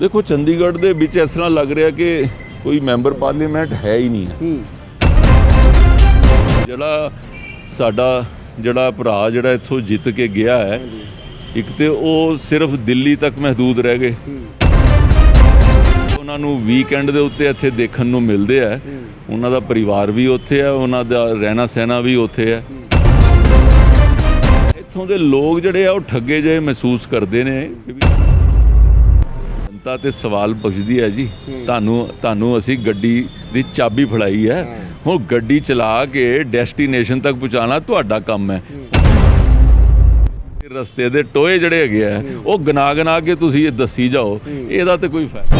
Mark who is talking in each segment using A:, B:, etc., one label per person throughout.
A: ਦੇਖੋ ਚੰਡੀਗੜ੍ਹ ਦੇ ਵਿੱਚ ਇਸ ਤਰ੍ਹਾਂ ਲੱਗ ਰਿਹਾ ਕਿ ਕੋਈ ਮੈਂਬਰ ਪਾਰਲੀਮੈਂਟ ਹੈ ਹੀ ਨਹੀਂ ਹੈ। ਜਿਹੜਾ ਸਾਡਾ ਜਿਹੜਾ ਭਰਾ ਜਿਹੜਾ ਇੱਥੋਂ ਜਿੱਤ ਕੇ ਗਿਆ ਹੈ ਇੱਕ ਤੇ ਉਹ ਸਿਰਫ ਦਿੱਲੀ ਤੱਕ ਮਹਦੂਦ ਰਹਿ ਗਏ। ਉਹਨਾਂ ਨੂੰ ਵੀਕਐਂਡ ਦੇ ਉੱਤੇ ਇੱਥੇ ਦੇਖਣ ਨੂੰ ਮਿਲਦੇ ਆ। ਉਹਨਾਂ ਦਾ ਪਰਿਵਾਰ ਵੀ ਉੱਥੇ ਹੈ ਉਹਨਾਂ ਦਾ ਰਹਿਣਾ ਸਹਿਣਾ ਵੀ ਉੱਥੇ ਹੈ। ਇੱਥੋਂ ਦੇ ਲੋਕ ਜਿਹੜੇ ਆ ਉਹ ਠੱਗੇ ਜਿਹੇ ਮਹਿਸੂਸ ਕਰਦੇ ਨੇ ਕਿ ਵੀ ਜਨਤਾ ਤੇ ਸਵਾਲ ਪੁੱਛਦੀ ਹੈ ਜੀ। ਤੁਹਾਨੂੰ ਤੁਹਾਨੂੰ ਅਸੀਂ ਗੱਡੀ ਦੀ ਚਾਬੀ ਫੜਾਈ ਹੈ। ਹੁਣ ਗੱਡੀ ਚਲਾ ਕੇ ਡੈਸਟੀਨੇਸ਼ਨ ਤੱਕ ਪਹੁੰਚਾਉਣਾ ਤੁਹਾਡਾ ਕੰਮ ਹੈ। ਰਸਤੇ ਦੇ ਟੋਏ ਜਿਹੜੇ ਹੈਗੇ ਆ ਉਹ ਗਨਾ ਗਨਾ ਕੇ ਤੁਸੀਂ ਇਹ ਦੱਸੀ ਜਾਓ। ਇਹਦਾ ਤੇ ਕੋਈ ਫਾਇਦਾ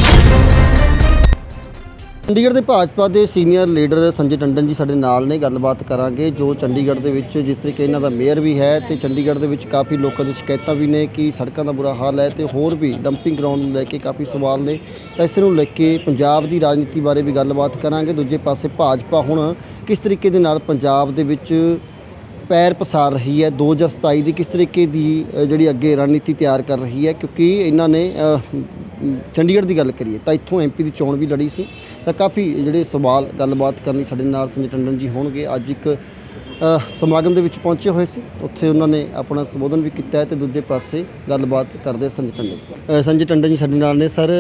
B: ਚੰਡੀਗੜ੍ਹ ਦੇ ਭਾਜਪਾ ਦੇ ਸੀਨੀਅਰ ਲੀਡਰ ਸੰਜੇ ਟੰਡਨ ਜੀ ਸਾਡੇ ਨਾਲ ਨੇ, ਗੱਲਬਾਤ ਕਰਾਂਗੇ ਜੋ ਚੰਡੀਗੜ੍ਹ ਦੇ ਵਿੱਚ ਜਿਸ ਤਰੀਕੇ ਇਹਨਾਂ ਦਾ ਮੇਅਰ ਵੀ ਹੈ ਤੇ ਚੰਡੀਗੜ੍ਹ ਦੇ ਵਿੱਚ ਕਾਫੀ ਲੋਕਾਂ ਦੀ ਸ਼ਿਕਾਇਤਾਂ ਵੀ ਨੇ ਕਿ ਸੜਕਾਂ ਦਾ ਬੁਰਾ ਹਾਲ ਹੈ ਤੇ ਹੋਰ ਵੀ ਡੰਪਿੰਗ ਗਰਾਊਂਡ ਨੂੰ ਲੈ ਕੇ ਕਾਫੀ ਸਵਾਲ ਨੇ। ਤਾਂ ਇਸ ਨੂੰ ਲੈ ਕੇ ਪੰਜਾਬ ਦੀ ਰਾਜਨੀਤੀ ਬਾਰੇ ਵੀ ਗੱਲਬਾਤ ਕਰਾਂਗੇ। ਦੂਜੇ ਪਾਸੇ ਭਾਜਪਾ ਹੁਣ ਕਿਸ ਤਰੀਕੇ ਦੇ ਨਾਲ ਪੰਜਾਬ ਦੇ ਵਿੱਚ ਪੈਰ ਪਸਾਰ ਰਹੀ ਹੈ? 2027 ਦੀ ਕਿਸ ਤਰੀਕੇ ਦੀ ਜਿਹੜੀ ਅੱਗੇ ਰਣਨੀਤੀ ਤਿਆਰ ਕਰ ਰਹੀ ਹੈ? ਕਿਉਂਕਿ ਇਹਨਾਂ ਨੇ ਚੰਡੀਗੜ੍ਹ ਦੀ ਗੱਲ ਕਰੀਏ ਤਾਂ ਇੱਥੋਂ ਐਮਪੀ ਦੀ ਚੋਣ ਵੀ ਲੜੀ ਸੀ ਤਾਂ ਕਾਫੀ ਜਿਹੜੇ ਸਵਾਲ ਗੱਲਬਾਤ ਕਰਨੀ ਸਾਡੇ ਨਾਲ ਸੰਜੇ ਟੰਡਨ ਜੀ ਹੋਣਗੇ। ਅੱਜ ਇੱਕ ਸਮਾਗਮ ਦੇ ਵਿੱਚ ਪਹੁੰਚੇ ਹੋਏ ਸੀ। ਉੱਥੇ ਉਹਨਾਂ ਨੇ ਆਪਣਾ ਸੰਬੋਧਨ ਵੀ ਕੀਤਾ ਹੈ ਤੇ ਦੂਜੇ ਪਾਸੇ ਗੱਲਬਾਤ ਕਰਦੇ ਸੰਜੇ ਟੰਡਨ ਸੰਜੇ ਟੰਡਨ ਜੀ ਸਾਡੇ ਨਾਲ ਨੇ ਸਰ।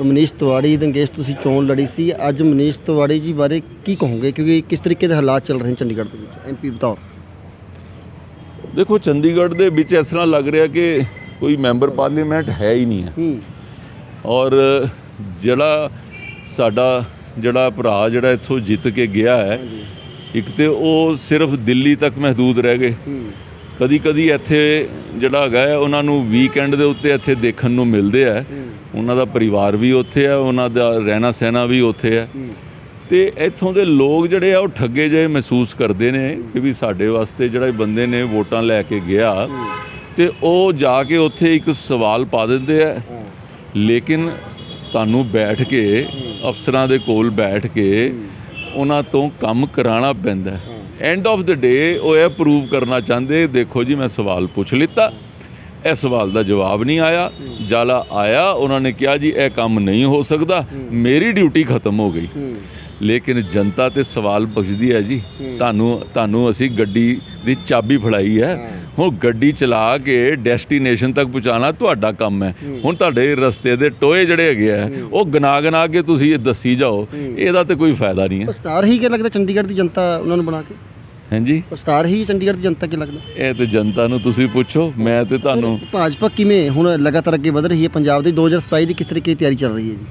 B: ਮਨੀਸ਼ ਤਿਵਾੜੀ ਦੰਗੇਸ਼ ਤੁਸੀਂ ਚੋਣ ਲੜੀ ਸੀ। ਅੱਜ ਮਨੀਸ਼ ਤਿਵਾੜੀ ਜੀ ਬਾਰੇ ਕੀ ਕਹੋਗੇ? ਕਿਉਂਕਿ ਕਿਸ ਤਰੀਕੇ ਦੇ ਹਾਲਾਤ ਚੱਲ ਰਹੇ ਨੇ ਚੰਡੀਗੜ੍ਹ ਦੇ ਵਿੱਚ? ਐਮਪੀ ਬਤੌਰ
A: ਦੇਖੋ ਚੰਡੀਗੜ੍ਹ ਦੇ ਵਿੱਚ ਇਸ ਤਰ੍ਹਾਂ ਲੱਗ ਰਿਹਾ ਕਿ ਕੋਈ ਮੈਂਬਰ ਪਾਰਲੀਮੈਂਟ ਹੈ ਹੀ ਨਹੀਂ ਹੈ।
B: ਹੂੰ।
A: ਔਰ ਜਿਹੜਾ ਸਾਡਾ ਜਿਹੜਾ ਭਰਾ ਜਿਹੜਾ ਇੱਥੋਂ ਜਿੱਤ ਕੇ ਗਿਆ ਹੈ ਇੱਕ ਤੇ ਉਹ ਸਿਰਫ ਦਿੱਲੀ ਤੱਕ ਮਹਦੂਦ ਰਹਿ ਗਏ। ਕਦੀ ਕਦੀ ਇੱਥੇ ਜਿਹੜਾ ਹੈਗਾ ਹੈ, ਉਹਨਾਂ ਨੂੰ ਵੀਕਐਂਡ ਦੇ ਉੱਤੇ ਇੱਥੇ ਦੇਖਣ ਨੂੰ ਮਿਲਦੇ ਆ। ਉਹਨਾਂ ਦਾ ਪਰਿਵਾਰ ਵੀ ਉੱਥੇ ਹੈ ਉਹਨਾਂ ਦਾ ਰਹਿਣਾ ਸਹਿਣਾ ਵੀ ਉੱਥੇ ਹੈ। ਤੇ ਇੱਥੋਂ ਦੇ ਲੋਕ ਜਿਹੜੇ ਆ ਉਹ ਠੱਗੇ ਜਿਹੇ ਮਹਿਸੂਸ ਕਰਦੇ ਨੇ ਕਿ ਵੀ ਸਾਡੇ ਵਾਸਤੇ ਜਿਹੜਾ ਬੰਦੇ ਨੇ ਵੋਟਾਂ ਲੈ ਕੇ ਗਿਆ। ਤੇ ਉਹ ਜਾ ਕੇ ਉੱਥੇ ਇੱਕ ਸਵਾਲ ਪਾ ਦਿੰਦੇ ਆ ਲੇਕਿਨ ਤੁਹਾਨੂੰ ਬੈਠ ਕੇ ਅਫਸਰਾਂ ਦੇ ਕੋਲ ਬੈਠ ਕੇ ਉਹਨਾਂ ਤੋਂ ਕੰਮ ਕਰਾਉਣਾ ਪੈਂਦਾ ਐਂਡ ਆਫ ਦ ਡੇ ਉਹ ਇਹ ਪ੍ਰੂਵ ਕਰਨਾ ਚਾਹੁੰਦੇ ਦੇਖੋ ਜੀ ਮੈਂ ਸਵਾਲ ਪੁੱਛ ਲਿੱਤਾ। ਇਹ ਸਵਾਲ ਦਾ ਜਵਾਬ ਨਹੀਂ ਆਇਆ। ਜਾਲਾ ਆਇਆ, ਉਹਨਾਂ ਨੇ ਕਿਹਾ ਜੀ, ਇਹ ਕੰਮ ਨਹੀਂ ਹੋ ਸਕਦਾ। ਮੇਰੀ ਡਿਊਟੀ ਖਤਮ ਹੋ ਗਈ। ਲੇਕਿਨ ਜਨਤਾ ਤੇ ਸਵਾਲ ਪੁੱਛਦੀ ਹੈ ਜੀ, ਤੁਹਾਨੂੰ ਤੁਹਾਨੂੰ ਅਸੀਂ ਗੱਡੀ ਦੀ ਚਾਬੀ ਫੜਾਈ ਹੈ। ਹੁਣ ਗੱਡੀ ਚਲਾ ਕੇ ਡੈਸਟੀਨੇਸ਼ਨ ਤੱਕ ਪਹੁੰਚਾਉਣਾ ਤੁਹਾਡਾ ਕੰਮ ਹੈ। ਹੁਣ ਤੁਹਾਡੇ ਰਸਤੇ ਦੇ ਟੋਏ ਜਿਹੜੇ ਹੈਗੇ ਆ, ਉਹ ਗਨਾ ਗਨਾ ਕੇ ਤੁਸੀਂ ਇਹ ਦੱਸੀ ਜਾਓ। ਇਹਦਾ ਤੇ ਕੋਈ ਫਾਇਦਾ ਨਹੀਂ ਹੈ।
B: ਪਛਤਾਰ ਹੀ ਕਿ ਲੱਗਦਾ? ਚੰਡੀਗੜ੍ਹ ਦੀ ਜਨਤਾ ਉਹਨਾਂ ਨੂੰ ਬਣਾ ਕੇ।
A: ਹਾਂਜੀ?
B: ਪਛਤਾਰ ਹੀ ਚੰਡੀਗੜ੍ਹ ਦੀ ਜਨਤਾ ਕੀ ਲੱਗਦਾ?
A: ਇਹ ਤੇ ਜਨਤਾ ਨੂੰ ਤੁਸੀਂ ਪੁੱਛੋ ਮੈਂ ਤੇ ਤੁਹਾਨੂੰ
B: ਭਾਜਪਾ ਕਿਵੇਂ ਹੁਣ ਲਗਾਤਾਰ ਅੱਗੇ ਵਧ ਰਹੀ ਹੈ? ਪੰਜਾਬ ਦੀ 2027 ਦੀ ਕਿਸ ਤਰੀਕੇ ਦੀ ਤਿਆਰੀ ਚੱਲ ਰਹੀ ਹੈ ਜੀ?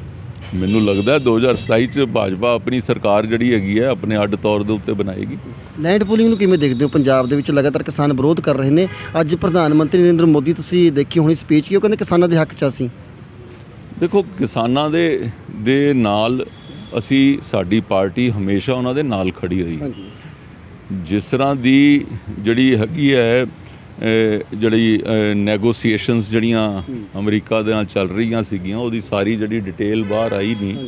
A: ਮੈਨੂੰ ਲੱਗਦਾ ਹੈ 2027 ਚ ਭਾਜਪਾ ਆਪਣੀ ਸਰਕਾਰ ਜਿਹੜੀ ਹੈਗੀ ਹੈ ਆਪਣੇ ਅੱਡ ਤੌਰ ਦੇ ਉੱਤੇ ਬਣਾਏਗੀ।
B: ਲੈਂਡ ਪੂਲਿੰਗ ਨੂੰ ਕਿਵੇਂ ਦੇਖਦੇ ਹੋ? ਪੰਜਾਬ ਦੇ ਵਿੱਚ ਲਗਾਤਾਰ ਕਿਸਾਨ ਵਿਰੋਧ ਕਰ ਰਹੇ ਨੇ। ਅੱਜ ਪ੍ਰਧਾਨ ਮੰਤਰੀ ਨਰਿੰਦਰ ਮੋਦੀ ਤੁਸੀਂ ਦੇਖੀ ਹੋਣੀ ਸਪੀਚ ਕਿ ਉਹ ਕਹਿੰਦੇ ਕਿਸਾਨਾਂ ਦੇ ਹੱਕ 'ਚ ਅਸੀਂ।
A: ਦੇਖੋ ਕਿਸਾਨਾਂ ਦੇ ਦੇ ਨਾਲ ਅਸੀਂ ਸਾਡੀ ਪਾਰਟੀ ਹਮੇਸ਼ਾ ਉਹਨਾਂ ਦੇ ਨਾਲ ਖੜੀ ਰਹੀ
B: ਹਾਂਜੀ।
A: ਜਿਸ ਤਰ੍ਹਾਂ ਦੀ ਜਿਹੜੀ ਹੈਗੀ ਹੈ ਜਿਹੜੀ ਨੈਗੋਸੀਏਸ਼ਨਸ ਜਿਹੜੀਆਂ ਅਮਰੀਕਾ ਦੇ ਨਾਲ ਚੱਲ ਰਹੀਆਂ ਸੀਗੀਆਂ ਉਹਦੀ ਸਾਰੀ ਜਿਹੜੀ ਡਿਟੇਲ ਬਾਹਰ ਆਈ ਨਹੀਂ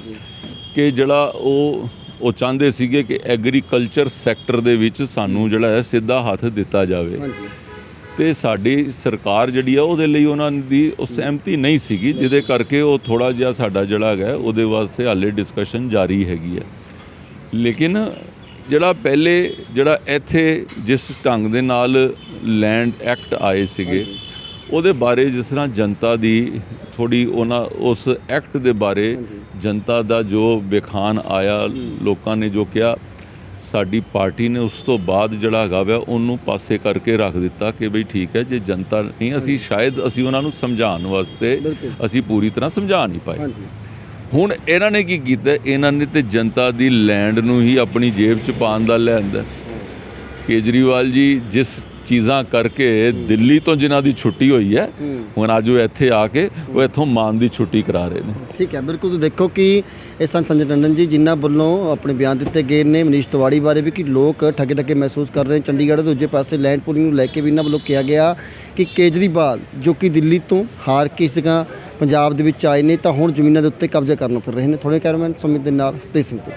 A: ਕਿ ਜਿਹੜਾ ਉਹ ਉਹ ਚਾਹੁੰਦੇ ਸੀਗੇ ਕਿ ਐਗਰੀਕਲਚਰ ਸੈਕਟਰ ਦੇ ਵਿੱਚ ਸਾਨੂੰ ਜਿਹੜਾ ਹੈ ਸਿੱਧਾ ਹੱਥ ਦਿੱਤਾ ਜਾਵੇ। ਤੇ ਸਾਡੀ ਸਰਕਾਰ ਜਿਹੜੀ ਆ ਉਹਦੇ ਲਈ ਉਹਨਾਂ ਦੀ ਉਹ ਸਹਿਮਤੀ ਨਹੀਂ ਸੀਗੀ ਜਿਹਦੇ ਕਰਕੇ ਉਹ ਥੋੜਾ ਜਿਹਾ ਸਾਡਾ ਜਿਹੜਾ ਹੈਗਾ ਉਹਦੇ ਵਾਸਤੇ ਹਾਲੇ ਡਿਸਕਸ਼ਨ ਜਾਰੀ ਹੈਗੀ ਹੈ। ਲੇਕਿਨ ਜਿਹੜਾ ਪਹਿਲੇ ਜਿਹੜਾ ਇੱਥੇ ਜਿਸ ਢੰਗ ਦੇ ਨਾਲ ਲੈਂਡ ਐਕਟ ਆਏ ਸੀਗੇ ਉਹਦੇ ਬਾਰੇ ਜਿਸ ਤਰ੍ਹਾਂ ਜਨਤਾ ਦੀ ਥੋੜੀ ਉਹਨਾਂ ਉਸ ਐਕਟ ਦੇ ਬਾਰੇ ਜਨਤਾ ਦਾ ਜੋ ਵਿਖਾਨ ਆਇਆ ਲੋਕਾਂ ਨੇ ਜੋ ਕਿਹਾ ਸਾਡੀ ਪਾਰਟੀ ਨੇ ਉਸ ਤੋਂ ਬਾਅਦ ਜਿਹੜਾ ਹੈਗਾ ਵਾ ਉਹਨੂੰ ਪਾਸੇ ਕਰਕੇ ਰੱਖ ਦਿੱਤਾ ਕਿ ਬਈ ਠੀਕ ਹੈ ਜੇ ਜਨਤਾ ਨਹੀਂ ਅਸੀਂ ਸ਼ਾਇਦ ਅਸੀਂ ਉਹਨਾਂ ਨੂੰ ਸਮਝਾਉਣ ਵਾਸਤੇ। ਅਸੀਂ ਪੂਰੀ ਤਰ੍ਹਾਂ ਸਮਝਾ ਨਹੀਂ ਪਾਏ।
B: ਹਾਂਜੀ।
A: ਹੁਣ ਇਹਨਾਂ ਨੇ ਕੀ ਕੀਤਾ? ਇਹਨਾਂ ਨੇ ਤੇ ਜਨਤਾ ਦੀ ਲੈਂਡ ਨੂੰ ਹੀ ਆਪਣੀ ਜੇਬ ਚ ਪਾਉਣ ਦਾ ਲੈਂਦਾ ਕੇਜਰੀਵਾਲ ਜੀ, ਜਿਸ ਚੀਜ਼ਾਂ ਕਰਕੇ ਦਿੱਲੀ ਤੋਂ ਜਿਨ੍ਹਾਂ ਦੀ ਛੁੱਟੀ ਹੋਈ ਹੈ ਹੁਣ ਅੱਜ ਉਹ ਇੱਥੇ ਆ ਕੇ ਉਹ ਇੱਥੋਂ ਮਾਨ ਦੀ ਛੁੱਟੀ ਕਰਾ ਰਹੇ ਨੇ।
B: ਠੀਕ ਹੈ ਬਿਲਕੁਲ। ਤੁਸੀਂ ਦੇਖੋ ਕਿ ਇਹ ਸਨ ਸੰਜੇ ਟੰਡਨ ਜੀ ਜਿਨ੍ਹਾਂ ਵੱਲੋਂ ਆਪਣੇ ਬਿਆਨ ਦਿੱਤੇ ਗਏ ਨੇ ਮਨੀਸ਼ ਤਿਵਾੜੀ ਬਾਰੇ ਵੀ ਕਿ ਲੋਕ ਠੱਗੇ ਠੱਗੇ ਮਹਿਸੂਸ ਕਰ ਰਹੇ ਨੇ। ਚੰਡੀਗੜ੍ਹ ਦੇ ਦੂਜੇ ਪਾਸੇ ਲੈਂਡ ਪੂਲਿੰਗ ਨੂੰ ਲੈ ਕੇ ਵੀ ਇਹਨਾਂ ਵੱਲੋਂ ਕਿਹਾ ਗਿਆ ਕਿ ਕੇਜਰੀਵਾਲ ਜੋ ਕਿ ਦਿੱਲੀ ਤੋਂ ਹਾਰ ਕੇ ਸੀਗਾ ਪੰਜਾਬ ਦੇ ਵਿੱਚ ਆਏ ਨੇ ਤਾਂ ਹੁਣ ਜ਼ਮੀਨਾਂ ਦੇ ਉੱਤੇ ਕਬਜ਼ਾ ਕਰਨ ਨੂੰ ਫਿਰ ਰਹੇ ਨੇ। ਥੋੜੇ ਕੈਰਮੈਨ ਸੁਮਿਤ ਦੇ ਨਾਲ ਤੇ ਸਿੰਘ ਤੇ